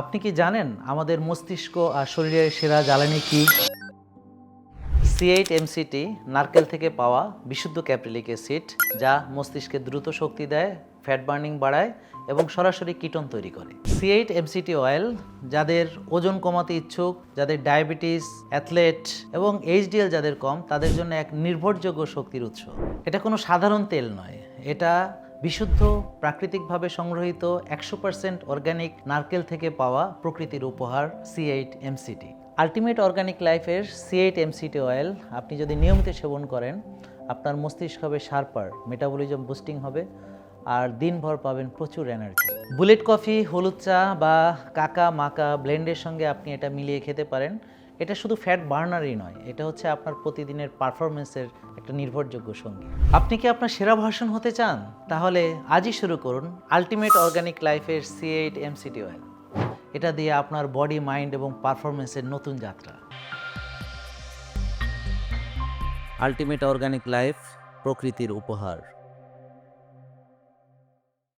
আপনি কি জানেন আমাদের মস্তিষ্ক আর শরীরের সেরা জ্বালানি কি? সি এইট এমসিটি নারকেল থেকে পাওয়া বিশুদ্ধ ক্যাপ্রিলিক অ্যাসিড, যা মস্তিষ্কে দ্রুত শক্তি দেয়, ফ্যাট বার্নিং বাড়ায় এবং সরাসরি কিটন তৈরি করে। সি এইট এমসিটি অয়েল, যাদের ওজন কমাতে ইচ্ছুক, যাদের ডায়াবেটিস, অ্যাথলেট এবং এইচডিএল যাদের কম, তাদের জন্য এক নির্ভরযোগ্য শক্তির উৎস। এটা কোনো সাধারণ তেল নয়, এটা বিশুদ্ধ, প্রাকৃতিকভাবে সংগ্রহিত একশো পার্সেন্ট অর্গানিক নারকেল থেকে পাওয়া প্রকৃতির উপহার C eight MCT ultimate organic লাইফের সি এইট এমসিটি অয়েল আপনি যদি নিয়মিত সেবন করেন, আপনার মস্তিষ্ক হবে শার্পার মেটাবলিজম বুস্টিং হবে, আর দিনভর পাবেন প্রচুর এনার্জি বুলেট কফি হলুদ চা বা কাকা মাকা ব্লেন্ডের সঙ্গে আপনি এটা মিলিয়ে খেতে পারেন। এটা শুধু ফ্যাট বার্নারই নয়, এটা হচ্ছে আপনার প্রতিদিনের পারফরমেন্সের একটা নির্ভরযোগ্য সঙ্গী। আপনি কি আপনার সেরা ভার্সন হতে চান? তাহলে আজই শুরু করুন আলটিমেট অর্গানিক লাইফের সি এইট এমসিটি অয়েল এটা দিয়ে আপনার বডি মাইন্ড এবং পারফরমেন্সের নতুন যাত্রা। আলটিমেট অর্গানিক লাইফ প্রকৃতির উপহার।